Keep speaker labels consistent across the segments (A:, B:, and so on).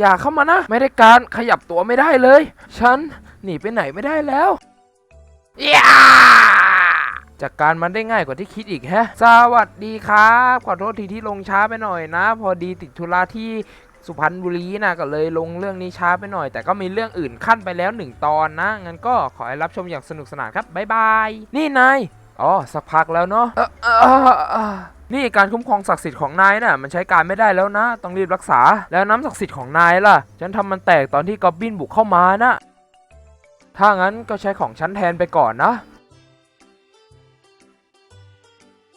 A: อย่าเข้ามานะ ไม่ได้การขยับตัวไม่ได้เลย ฉันหนีไปไหนไม่ได้แล้วย่าจากการมันได้ง่ายกว่าที่คิดอีกแฮะ สวัสดีครับ ขอโทษทีที่ลงช้าไปหน่อยนะ พอดีติดธุระที่สุพรรณบุรีนะก็เลยลงเรื่องนี้ช้าไปหน่อย แต่ก็มีเรื่องอื่นขั้นไปแล้วหนึ่งตอนนะ งั้นก็ขอให้รับชมอย่างสนุกสนานครับบ๊ายบาย นี่นาย อ๋อ สักพักแล้วเนาะ นี่การคุ้มครองศักดิ์สิทธิ์ของนายน่ะมันใช้การไม่ได้แล้วนะ ต้องรีบรักษา แล้วน้ำศักดิ์สิทธิ์ของนายล่ะ ฉันทำมันแตกตอนที่กอบบินบุกเข้ามานะ ถ้างั้นก็ใช้ของฉันแทนไปก่อนนะ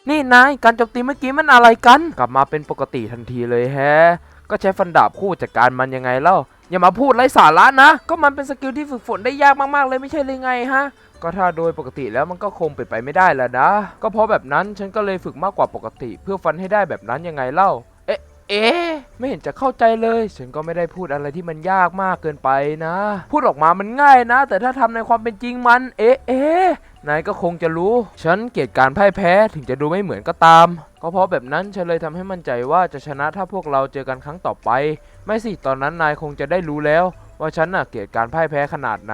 A: นี่นายการโจมตีเมื่อกี้มันอะไรกัน กลับมาเป็นปกติทันทีเลยแฮะ ก็ใช้ฟันดาบคู่จัดการมันยังไงเล่าอย่ามาพูดไร้สาระนะ ก็มันเป็นสกิลที่ฝึกฝนได้ยากมากๆเลยไม่ใช่เลยไงฮะ ก็ถ้าโดยปกติแล้วมันก็คงเป็นไปไม่ได้แล้วนะ ก็เพราะแบบนั้นฉันก็เลยฝึกมากกว่าปกติ เพื่อฟันให้ได้แบบนั้นยังไงเล่า เอ๊ะเอ๊ะไม่เห็นจะเข้าใจเลย ฉันก็ไม่ได้พูดอะไรที่มันยากมากเกินไปนะ พูดออกมามันง่ายนะ แต่ถ้าทำในความเป็นจริงมัน เอ๊ะเอ๊ะนายก็คงจะรู้ ฉันเกลียดการพ่ายแพ้ถึงจะดูไม่เหมือนก็ตาม ก็เพราะแบบนั้นฉันเลยทำให้มั่นใจว่าจะชนะถ้าพวกเราเจอกันครั้งต่อไป ไม่สิ ตอนนั้นนายคงจะได้รู้แล้ว ว่าฉันน่ะเกลียดการพ่ายแพ้ขนาดไหน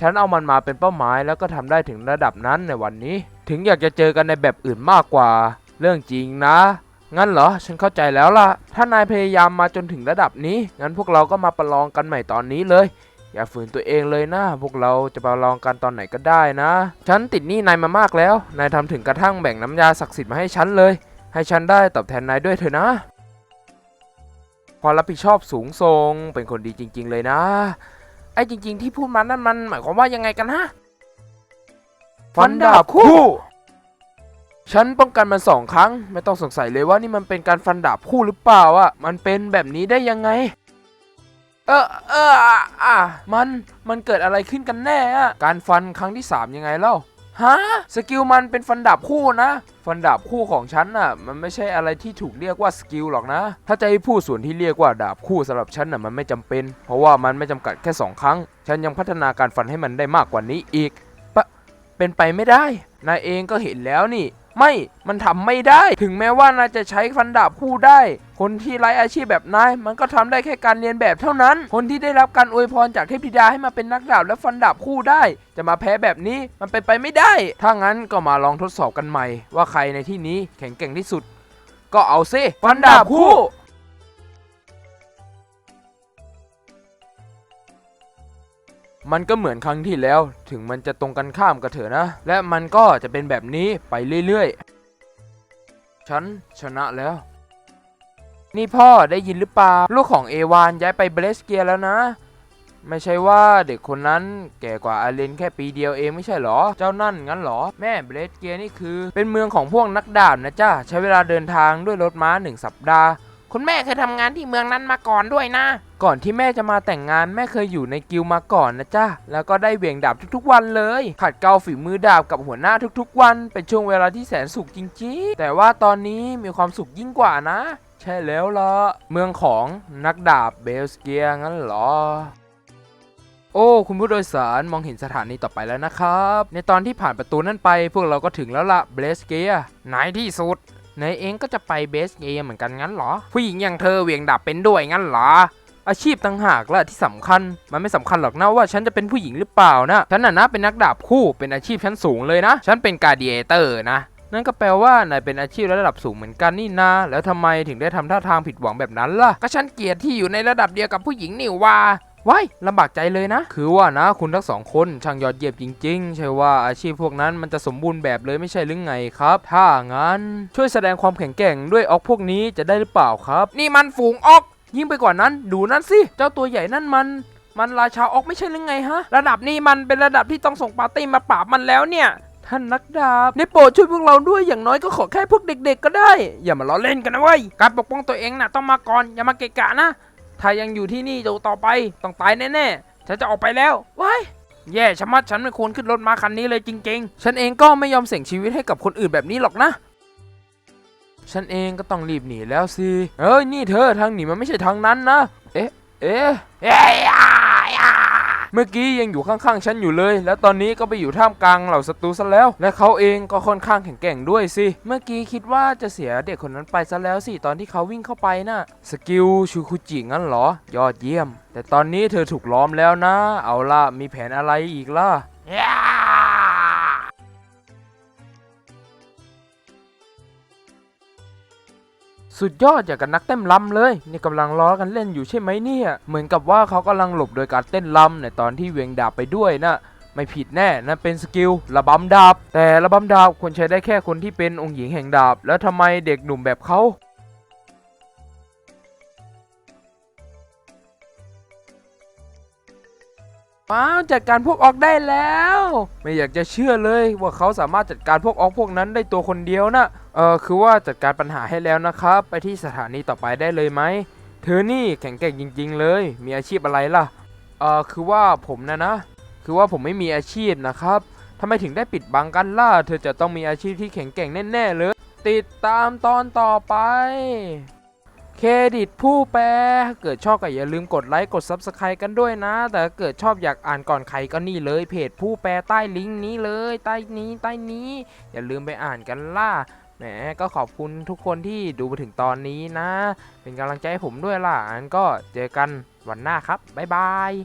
A: ฉันเอามันมาเป็นเป้าหมายแล้วก็ทำได้ถึงระดับนั้นในวันนี้ ถึงอยากจะเจอกันในแบบอื่นมากกว่า เรื่องจริงนะ งั้นเหรอ ฉันเข้าใจแล้วล่ะ ถ้านายพยายามมาจนถึงระดับนี้ งั้นพวกเราก็มาประลองกันใหม่ตอนนี้เลย อย่าฝืนตัวเองเลยนะ พวกเราจะประลองกันตอนไหนก็ได้นะ ฉันติดหนี้นายมามากแล้ว นายทำถึงกระทั่งแบ่งน้ำยาศักดิ์สิทธิ์มาให้ฉันเลย ให้ฉันได้ตอบแทนนายด้วยเถอะนะความรับผิดชอบสูงส่งเป็นคนดีจริง ๆ เลยนะ อ้จริง ๆ ที่พูดมานั่นมันหมายความว่ายังไงกันฮะ ฟันดาบคู่ ฉันป้องกันมันสองครั้ง ไม่ต้องสงสัยเลยว่านี่มันเป็นการฟันดาบคู่หรือเปล่าอะมันเป็นแบบนี้ได้ยังไง เออเอออะอะมันมันเกิดอะไรขึ้นกันแน่อะการฟันครั้งที่สามยังไงเล่า ฮะสกิลมันเป็นฟันดาบคู่นะ ฟันดาบคู่ของฉันน่ะ มันไม่ใช่อะไรที่ถูกเรียกว่าสกิลหรอกนะ ถ้าจะให้พูดส่วนที่เรียกว่าดาบคู่สำหรับฉันน่ะมันไม่จำเป็น เพราะว่ามันไม่จำกัดแค่สองครั้ง ฉันยังพัฒนาการฟันให้มันได้มากกว่านี้อีกปะเป็นไปไม่ได้นายเองก็เห็นแล้วนี่ ไม่มันทำไม่ได้ ถึงแม้ว่านายจะใช้ฟันดาบคู่ได้ คนที่ไร้อาชีพแบบนายมันก็ทำได้แค่การเรียนแบบเท่านั้น คนที่ได้รับการอวยพรจากเทพธิดาให้มาเป็นนักดาบและฟันดาบคู่ได้ จะมาแพ้แบบนี้มันเป็นไปไม่ได้ ถ้างั้นก็มาลองทดสอบกันใหม่ ว่าใครในที่นี้แข็งแกร่งที่สุด ก็เอาซิฟันดาบคู่ มันก็เหมือนครั้งที่แล้ว ถึงมันจะตรงกันข้ามกับเถอะนะ และมันก็จะเป็นแบบนี้ไปเรื่อยๆ ฉันชนะแล้ว นี่พ่อได้ยินหรือเปล่า ลูกของเอวานย้ายไปเบรสเกียแล้วนะ ไม่ใช่ว่าเด็กคนนั้นแก่กว่าอาเลนแค่ปีเดียวเองไม่ใช่หรอ เจ้านั่นงั้นหรอ แม่เบรสเกียนี่คือ เป็นเมืองของพวกนักดาบนะจ้าใช้เวลาเดินทางด้วยรถม้าหนึ่งสัปดาห์ คุณแม่เคยทำงานที่เมืองนั้นมาก่อนด้วยนะ ก่อนที่แม่จะมาแต่งงานแม่เคยอยู่ในกิลมาก่อนนะจ้าแล้วก็ได้เหวี่ยงดาบทุกๆวันเลย ขัดเกลาฝีมือดาบกับหัวหน้าทุกๆวัน เป็นช่วงเวลาที่แสนสุขจริง ๆ แต่ว่าตอนนี้มีความสุขยิ่งกว่านะ ใช่แล้วล่ะเมืองของนักดาบเบลสเกียงั้นเหรอโอ้ คุณผู้โดยสารมองเห็นสถานีต่อไปแล้วนะครับ ในตอนที่ผ่านประตูนั่นไป พวกเราก็ถึงแล้วละเบลสเกียไหนที่สุด นายเองก็จะไปเบสเกียเหมือนกันงั้นเหรอ ผู้หญิงอย่างเธอเวียงดาบเป็นด้วยงั้นเหรอ อาชีพต่างหากละที่สำคัญ มันไม่สำคัญหรอกนะว่าฉันจะเป็นผู้หญิงหรือเปล่านะ ฉันน่ะนะเป็นนักดาบคู่เป็นอาชีพชั้นสูงเลยนะ ฉันเป็นการเดียเตอร์นะนั่นก็แปลว่านายเป็นอาชีพระดับสูงเหมือนกันนี่นา แล้วทำไมถึงได้ทำท่าทางผิดหวังแบบนั้นล่ะ ก็ฉันเกลียดที่อยู่ในระดับเดียวกับผู้หญิงนี่ว่า ว้ายลำบากใจเลยนะ คือว่านะคุณทั้งสองคนช่างยอดเยี่ยมจริง ๆ ใช่ว่าอาชีพพวกนั้นมันจะสมบูรณ์แบบเลยไม่ใช่หรือไงครับ ถ้างั้นช่วยแสดงความแข็งแกร่งด้วยออกพวกนี้จะได้หรือเปล่าครับ นี่มันฝูงออก ยิ่งไปกว่านั้น ดูนั่นสิ เจ้าตัวใหญ่นั่นมัน มันราชาออกไม่ใช่หรือไงฮะ ระดับนี้มันเป็นระดับที่ต้องส่งปาร์ตี้มาปราบมันแล้วเนี่ยท่านนักดาบได้โปรดช่วยพวกเราด้วยอย่างน้อยก็ขอแค่พวกเด็ก ๆ ก็ได้ อย่ามาล้อเล่นกันนะเว้ยการปกป้องตัวเองน่ะต้องมาก่อนอย่ามาเกะกะนะ ถ้ายังอยู่ที่นี่อยู่ต่อไปต้องตายแน่ๆ ฉันจะออกไปแล้วว้ายแย่ชะมัดฉันไม่ควรขึ้นรถมาคันนี้เลยจริง ๆ ฉันเองก็ไม่ยอมเสี่ยงชีวิตให้กับคนอื่นแบบนี้หรอกนะ ฉันเองก็ต้องรีบหนีแล้วสิ เอ้ยนี่เธอทางหนีมันไม่ใช่ทางนั้นนะ เอ๊ะ เอ๊ะ เมื่อกี้ยังอยู่ข้างๆฉันอยู่เลย แล้วตอนนี้ก็ไปอยู่ท่ามกลางเหล่าศัตรูซะแล้ว และเขาเองก็ค่อนข้างแข็งแกร่งด้วยสิ เมื่อกี้คิดว่าจะเสียเด็กคนนั้นไปซะแล้วสิตอนที่เขาวิ่งเข้าไปน่ะสกิลชูคุจิงั้นเหรอ ยอดเยี่ยม แต่ตอนนี้เธอถูกล้อมแล้วนะ เอาล่ะมีแผนอะไรอีกล่ะ สุดยอดอย่างกับนักเต้นรำเลย นี่กำลังล้อกันเล่นอยู่ใช่ไหมเนี่ย เหมือนกับว่าเขากำลังหลบโดยการเต้นรำในตอนที่เวียงดาบไปด้วยนะไม่ผิดแน่นั่นเป็นสกิลระบำดาบ แต่ระบำดาบควรใช้ได้แค่คนที่เป็นองค์หญิงแห่งดาบ แล้วทำไมเด็กหนุ่มแบบเขาว้าวจัดการพวกออกได้แล้ว ไม่อยากจะเชื่อเลยว่าเขาสามารถจัดการพวกออกพวกนั้นได้ตัวคนเดียวนะ เออคือว่าจัดการปัญหาให้แล้วนะครับ ไปที่สถานีต่อไปได้เลยไหม เธอนี่แข็งแกร่งจริง ๆ เลย มีอาชีพอะไรล่ะ เออคือว่าผมนะนะ คือว่าผมไม่มีอาชีพนะครับทำไมถึงได้ปิดบังกันล่ะ เธอจะต้องมีอาชีพที่แข็งแกร่งแน่ๆเลย ติดตามตอนต่อไป เครดิตผู้แปลถ้าเกิดชอบก็อย่าลืมกดไลค์กด Subscribe กันด้วยนะ แต่ถ้าเกิดชอบอยากอ่านก่อนใครก็นี่เลย เพจผู้แปลใต้ลิงก์นี้เลย ใต้นี้ใต้นี้ อย่าลืมไปอ่านกันล่ะ แหมก็ขอบคุณทุกคนที่ดูมาถึงตอนนี้นะ เป็นกำลังใจให้ผมด้วยล่ะอันก็เจอกันวันหน้าครับ บ๊ายบาย